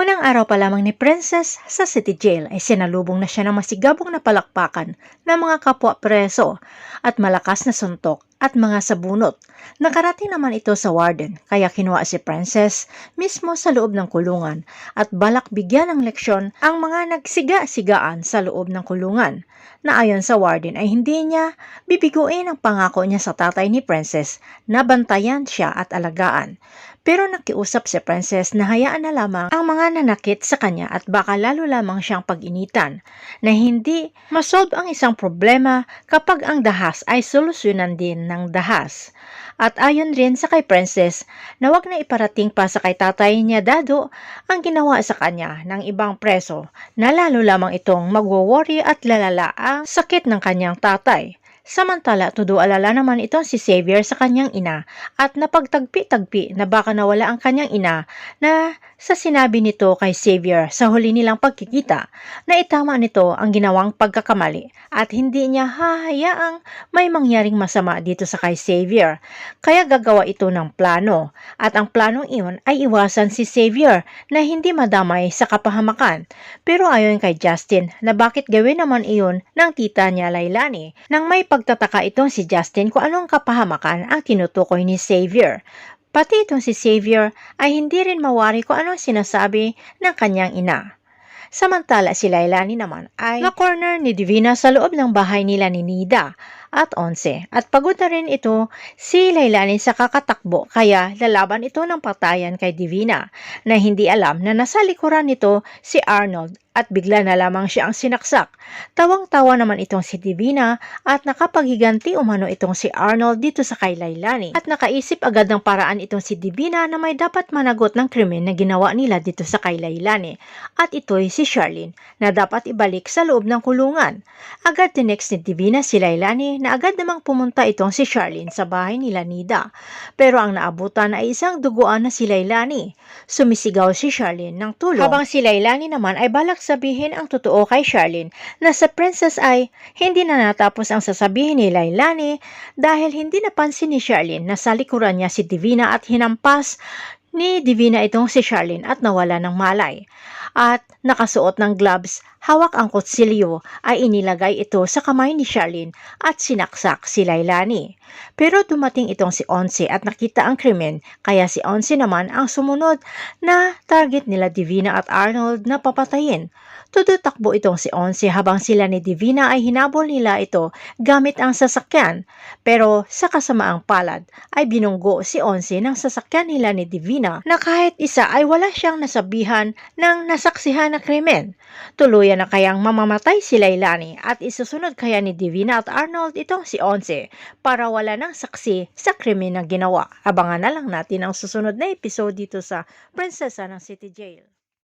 Unang araw pa lamang ni Princess sa City Jail ay sinalubong na siya ng masigabong na palakpakan ng mga kapwa preso at malakas na suntok at mga sabunot. Nakarating naman ito sa warden kaya kinuha si Princess mismo sa loob ng kulungan at balak bigyan ng leksyon ang mga nagsiga-sigaan sa loob ng kulungan na ayon sa warden ay hindi niya bibiguin ang pangako niya sa tatay ni Princess na bantayan siya at alagaan. Pero nakiusap si Princess na hayaan na lamang ang mga nanakit sa kanya at baka lalo lamang siyang pag-initan na hindi masolve ang isang problema kapag ang dahas ay solusyonan din ng dahas. At ayon rin sa kay Princess na wag na iparating pa sa kay tatay niya Dado ang ginawa sa kanya ng ibang preso na lalo lamang itong magwo-worry at lalala ang sakit ng kanyang tatay. Samantala, tudo alala naman itong si Xavier sa kanyang ina at napagtagpi-tagpi na baka nawala ang kanyang ina na sa sinabi nito kay Xavier sa huli nilang pagkikita na itama nito ang ginawang pagkakamali at hindi niya hahayaang may mangyaring masama dito sa kay Xavier. Kaya gagawa ito ng plano at ang planong iyon ay iwasan si Xavier na hindi madamay sa kapahamakan. Pero ayon kay Justin na bakit gawin naman iyon ng tita niya Lailani nang may pagtataka itong si Justin kung anong kapahamakan ang tinutukoy ni Xavier. Pati itong si Xavier ay hindi rin mawari kung anong sinasabi ng kanyang ina. Samantala si Lailani naman ay na corner ni Divina sa loob ng bahay nila ni Nida at 11 at pagod na rin ito si Lailani sa kakatakbo kaya lalaban ito ng patayan kay Divina na hindi alam na nasa likuran nito si Arnold at bigla na lamang siya ang sinaksak. Tawang-tawa naman itong si Divina at nakapaghiganti umano itong si Arnold dito sa kay Lailani at nakaisip agad ng paraan itong si Divina na may dapat managot ng krimen na ginawa nila dito sa kay Lailani at ito'y si Charlene na dapat ibalik sa loob ng kulungan. Agad tinext ni Divina si Lailani na agad namang pumunta itong si Charlene sa bahay nila Nida. Pero ang naabutan ay isang duguan na si Lailani. Sumisigaw si Charlene ng tulong. Habang si Lailani naman ay balak sabihin ang totoo kay Charlene na sa princess ay hindi na natapos ang sasabihin ni Lailani dahil hindi napansin ni Charlene na sa likuran niya si Divina at hinampas ni Divina itong si Charlene at nawala ng malay. At nakasuot ng gloves, hawak ang kutsilyo ay inilagay ito sa kamay ni Charlene at sinaksak si Lailani. Pero dumating itong si Onse at nakita ang krimen kaya si Onse naman ang sumunod na target nila Divina at Arnold na papatayin. Todo takbo itong si Onse habang sila ni Divina ay hinabol nila ito gamit ang sasakyan. Pero sa kasamaang palad ay binunggo si Onse ng sasakyan nila ni Divina na kahit isa ay wala siyang nasabihan ng nasaksihan na krimen. Tuluyan na kayang mamamatay si Lailani at isusunod kaya ni Divina at Arnold itong si Onse para wala ng saksi sa krimen na ginawa. Abangan na lang natin ang susunod na episode dito sa Prinsesa ng City Jail.